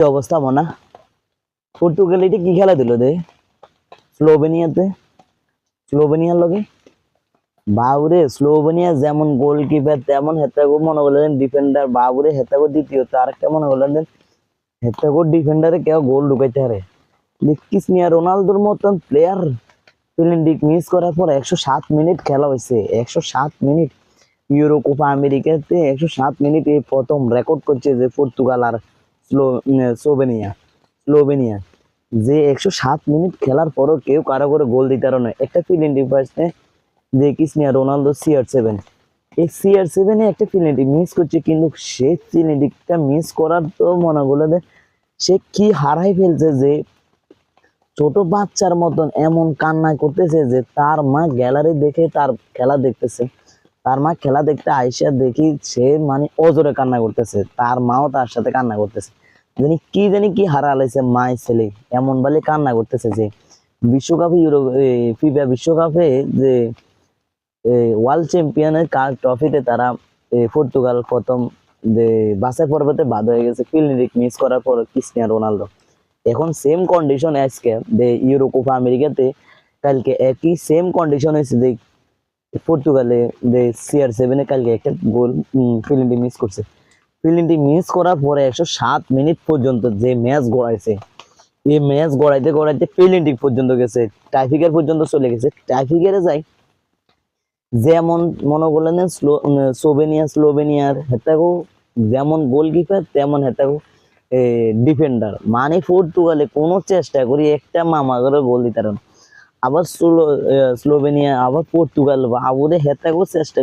কি অবস্থা, মনা? পর্তুগাল এটা কি খেলা দিল দে স্লোভেনিয়াতে? স্লোভেনিয়ার লগে? বাবুরে, স্লোভেনিয়া যেমন গোলকিপার তেমন হেতাগো, মনে করলেন ডিফেন্ডার বাবুরে, হেতাগো দ্বিতীয় আর একটা মনে করলেন হেতাগো ডিফেন্ডারে কেউ গোল ঢুকাইতে পারে ক্রিস্টিয়ানো রোনালদোর মতন প্লেয়ার ফিলিন্ডিক মিস করার পর একশো সাত মিনিট খেলা হয়েছে একশো সাত মিনিট ইউরো কোপা আমেরিকাতে একশো সাত মিনিট এই প্রথম রেকর্ড করছে যে পর্তুগাল আর স্লোভেনিয়া স্লোভেনিয়া, যে একশো সাত মিনিট খেলার পরও কেউ কারও করে গোল দিতে পারো না। একটা ফিলিন্ডিক পার্সনে যে ক্রিস্টিয়ানো রোনালদো সিআর সেভেন এই সিআর সেভেনে একটা ফিলিন্ডিক মিস করছে, কিন্তু সে ফিলিন্ডিকটা মিস করার তো মনে বলে দে সে কি হারাই ফেলছে যে ছোট বাচ্চার মতন এমন কান্না করতেছে যে তার মা গ্যালারি দেখে তার খেলা দেখতেছে। তার মা খেলা দেখতে আইসা দেখি সে মানে অজরে কান্না করতেছে। তার মাও তার সাথে কান্না করতেছে। জানি কি জানি কি হারা আলাইছে মাই ছেলে। এমন বলে কান্না করতেছে যে, বিশ্বকাপে ইউরো ফিফা বিশ্বকাপে যে ওয়ার্ল্ড চ্যাম্পিয়নের কার ট্রফিতে তারা পর্তুগাল প্রথম, যে বাসের পর্বতে বাদ হয়ে গেছে ফিল্ডিক মিস করার পর ক্রিস্টিয়ানো রোনালদো। এখন সেম কন্ডিশন আজকে, যে, ইউরো, কোপা আমেরিকাতে কালকে একই সেম কন্ডিশন হয়েছে, যে, পর্তুগালে, যে সিআর সেভেনে কালকে একটা গোল ফিল্ডিং মিস করছে। ফিল্ডিংটি মিস করার পরে একশো সাত মিনিট পর্যন্ত যে ম্যাচ গড়াইছে, এই ম্যাচ গড়াইতে গড়াইতে ফিল্ডিং পর্যন্ত গেছে, ট্রাফিকের পর্যন্ত চলে গেছে। ট্রাফিকের যাই, যেমন মনে করলেন স্লো স্লোভেনিয়া স্লোভেনিয়ার হেতাগো যেমন গোলকিপার তেমন হেতাগো ডিফেন্ডার মানে পর্তুগালে কোনো চেষ্টা করি একটা মামা করে গোল দিতে পারে না। আবার স্লো স্লোভেনিয়া, আবার পর্তুগাল আবুরে হেতাগো চেষ্টা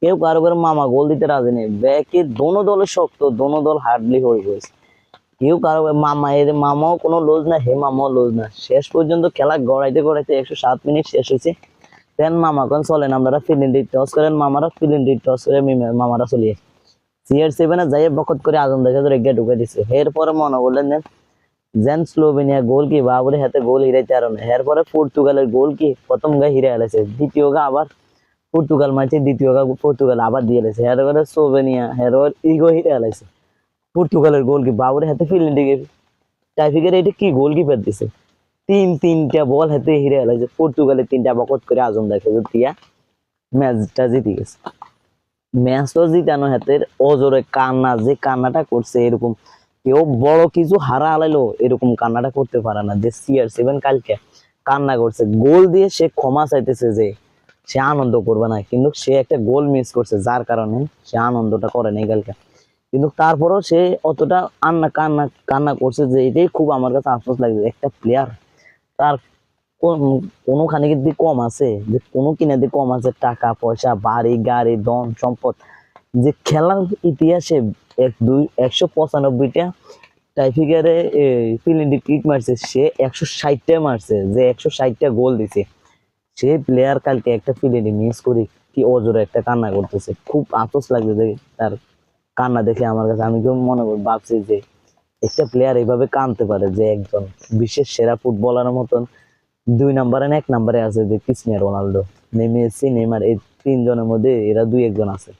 কেউ কারও করে মামা গোল দিতে রাজি নেই। ব্যাকে দোনো দলের শক্ত, দোনো দল হার্ডলি হয়ে গেছে। কেউ কারও মামা এর মামাও কোনো লোজ না, হে মামাও লোজ না। শেষ পর্যন্ত খেলা গড়াইতে গড়াইতে একশো সাত মিনিট শেষ হয়েছে। দেন মামা কোন চলেন আপনারা ফিলিন্ডি টস করেন, মামারা ফিলিন্ডি টস করে মিমে- মামারা চলিয়ে সিআর সেভেনে যাই বকত করে আজম দেখে ধরে গিয়ে ঢুকে দিছে। এরপরে মনে করলেন যে জেন স্লোভেনিয়া গোল কি বাবুরে হাতে গোল হিরাইতে আর না। এরপরে পর্তুগালের গোল কি প্রথম গা হিরে আলেছে দ্বিতীয় গা আবার পর্তুগাল মাঝে দ্বিতীয় পর্তুগাল আবার দিয়ে এলেছে এরপরে স্লোভেনিয়া এরপর ইগো হিরে আলাইছে পর্তুগালের গোল কি বাবুরে হাতে ফিল্ডিং টাইফিকের এটা কি গোল কিপার দিছে? তিন, তিনটা বল হাতে হিরে আলাইছে পর্তুগালের তিনটা বকত করে আজম দেখে দিয়া ম্যাচটা জিতে গেছে। ম্যাচটা জিতানো হাতের অজরে কান্না, যে কান্নাটা করছে এরকম কেউ বড় কিছু হারা আলাইলো এরকম কান্নাটা করতে পারে না। যে সিআর সেভেন কালকে কান্না করছে। গোল দিয়ে সে ক্ষমা চাইতেছে যে সে আনন্দ করবে না। কিন্তু সে একটা গোল মিস করছে, যার কারণে সে আনন্দটা করে নাই কালকে। কিন্তু তারপরেও সে অতটা আন্না কান্না কান্না করছে যে এটাই খুব আমার কাছে আফসোস লাগছে, একটা প্লেয়ার তার কোন- কোনোখানে কিন্তু কম আছে, যে কোনো কিনে দিয়ে কম আছে, টাকা, পয়সা, বাড়ি, গাড়ি, ধন, সম্পদ, যে খেলার ইতিহাসে এক দুই, একশো পঁচানব্বইটা টাইফিকারে ফিলিন্ডি কিক মারছে, সে একশো ষাটটা মারছে, যে একশো ষাটটা গোল দিছে। সে প্লেয়ার কালকে একটা ফিল্ডে মিস করি, কি অজরে একটা কান্না করতেছে। খুব আতস লাগছে যে তার কান্না দেখে আমার কাছে। আমি কেউ মনে করি, ভাবছি যে একটা প্লেয়ার এইভাবে কানতে পারে যে একজন বিশ্বের সেরা ফুটবলারের মতন। দুই নাম্বারে এক নাম্বারে আছে যে ক্রিস্টিয়ানো রোনালদো। নেমেসি নেমার এই তিনজনের মধ্যে এরা দুই একজন আছে।